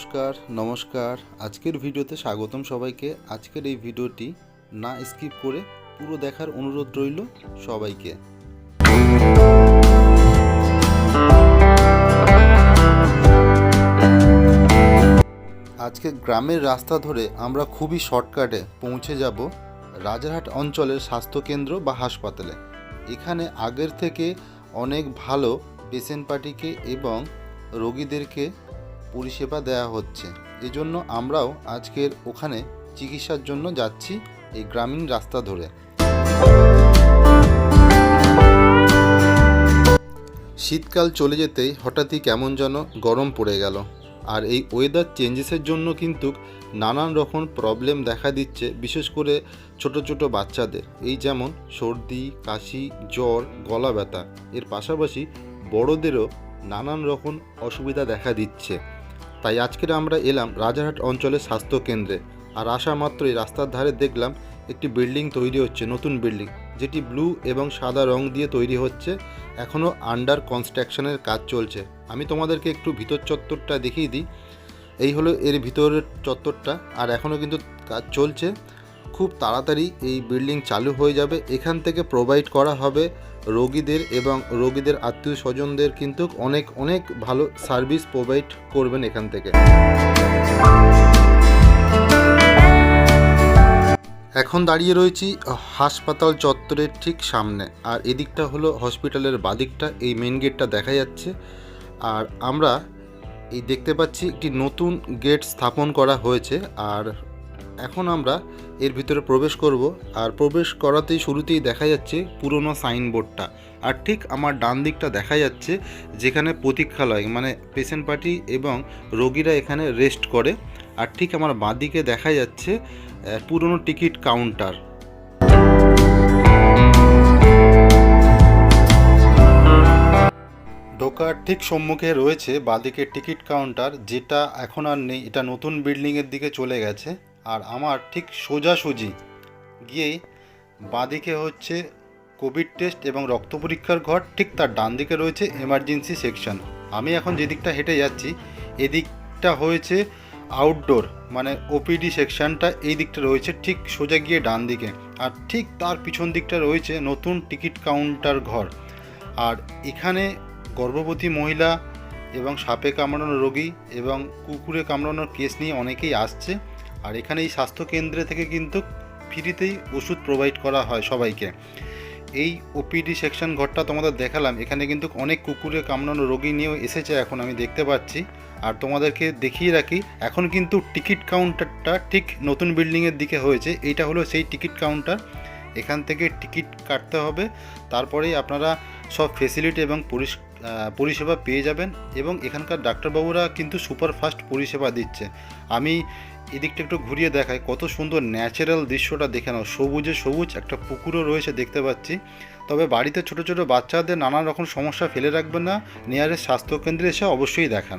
নমস্কার নমস্কার। আজকের ভিডিওতে স্বাগতম সবাইকে। আজকের এই ভিডিওটি না স্কিপ করে পুরো দেখার অনুরোধ রইল সবাইকে। আজকে গ্রামের রাস্তা ধরে আমরা খুবই শর্টকাটে পৌঁছে যাব রাজারহাট অঞ্চলের স্বাস্থ্যকেন্দ্র বা হাসপাতালে। এখানে আগের থেকে অনেক ভালো পেশেন্ট পার্টিকে এবং রোগীদেরকে পরিষেবা দেওয়া হচ্ছে। এজন্য আমরাও আজকের ওখানে চিকিৎসার জন্য যাচ্ছি এই গ্রামীণ রাস্তা ধরে। শীতকাল চলে যেতেই হঠাৎই কেমন যেন গরম পড়ে গেল। আর এই ওয়েদার চেঞ্জেসের জন্য কিন্তু নানান রকম প্রবলেম দেখা দিচ্ছে, বিশেষ করে ছোট ছোট বাচ্চাদের। এই যেমন সর্দি, কাশি, জ্বর, গলা ব্যথা। এর পাশাপাশি বড়দেরও নানান রকম অসুবিধা দেখা দিচ্ছে। তাই আজকের আমরা এলাম রাজারহাট অঞ্চলের স্বাস্থ্য কেন্দ্রে। আর আসা মাত্রই রাস্তার ধারে দেখলাম একটি বিল্ডিং তৈরি হচ্ছে, নতুন বিল্ডিং। যেটি ব্লু এবং সাদা রং দিয়ে তৈরি হচ্ছে এখনও আন্ডার কনস্ট্রাকশনের কাজ চলছে। আমি তোমাদেরকে একটু ভিতর চত্বরটা দেখিয়ে দিই। এই হলো এর ভিতরের চত্বরটা, আর এখনও কিন্তু কাজ চলছে। খুব তাড়াতাড়ি এই বিল্ডিং চালু হয়ে যাবে। এখান থেকে প্রোভাইড করা হবে রোগীদের এবং রোগীদের আত্মীয় স্বজনদের কিন্তু অনেক অনেক ভালো সার্ভিস প্রোভাইড করবেন এখান থেকে। এখন দাঁড়িয়ে রয়েছি হাসপাতাল চত্বরের ঠিক সামনে। আর এদিকটা হলো হসপিটালের বাদিকটা, এই মেন গেটটা দেখা যাচ্ছে। আর আমরা এই দেখতে পাচ্ছি একটি নতুন গেট স্থাপন করা হয়েছে। আর এখন আমরা এর ভিতরে প্রবেশ করব আর প্রবেশ করাতেই শুরুতেই দেখা যাচ্ছে পুরনো সাইনবোর্ডটা। আর ঠিক আমার ডান দিকটা দেখা যাচ্ছে যেখানে প্রতীক্ষালয় মানে পেশেন্ট পার্টি এবং রোগীরা এখানে রেস্ট করে। আর ঠিক আমার বাঁ দিকে দেখা যাচ্ছে পুরনো টিকিট কাউন্টার ঢোকার ঠিক সম্মুখে রয়েছে বাদিকের টিকিট কাউন্টার যেটা এখন আর নেই, এটা নতুন বিল্ডিংয়ের দিকে চলে গেছে। আর আমার ঠিক সোজাসুজি গিয়েই বাঁদিকে হচ্ছে কোভিড টেস্ট এবং রক্ত পরীক্ষার ঘর, ঠিক তার ডান দিকে রয়েছে এমার্জেন্সি সেকশন আমি এখন যেদিকটা হেঁটে যাচ্ছি, এদিকটা হয়েছে আউটডোর মানে ওপিডি সেকশনটা এই দিকটা রয়েছে ঠিক সোজা গিয়ে ডান দিকে আর ঠিক তার পিছন দিকটা রয়েছে নতুন টিকিট কাউন্টার ঘর। আর এখানে গর্ভবতী মহিলা এবং সাপে কামড়ানো রোগী এবং কুকুরে কামড়ানোর কেস নিয়ে অনেকেই আসছে। আর এখানে এই স্বাস্থ্য কেন্দ্রে থেকে কিন্তু ফ্রিতেই ওষুধ প্রোভাইড করা হয় সবাইকে। এই ওপিডি সেকশন ঘরটা তোমাদের দেখালাম, এখানে কিন্তু অনেক কুকুরে কামড়ানো রোগী নিয়েও এসেছে এখন আমি দেখতে পাচ্ছি। আর তোমাদেরকে দেখিয়ে রাখি, এখন কিন্তু টিকিট কাউন্টারটা ঠিক নতুন বিল্ডিংয়ের দিকে হয়েছে, এইটা হলো সেই টিকিট কাউন্টার এখান থেকে টিকিট কাটতে হবে তারপরেই আপনারা সব ফেসিলিটি এবং পরিষ পরিষেবা পেয়ে যাবেন এবং এখানকার ডাক্তারবাবুরা কিন্তু সুপার ফাস্ট পরিষেবা দিচ্ছে। আমি এদিকটা একটু ঘুরিয়ে দেখায় কত সুন্দর ন্যাচারাল দৃশ্যটা দেখে নাও। সবুজে সবুজ একটা পুকুরও রয়েছে দেখতে পাচ্ছি। তবে বাড়িতে ছোট ছোট বাচ্চাদের নানা রকম সমস্যা ফেলে রাখবেন না। নিয়ারের স্বাস্থ্যকেন্দ্রে এসে অবশ্যই দেখান।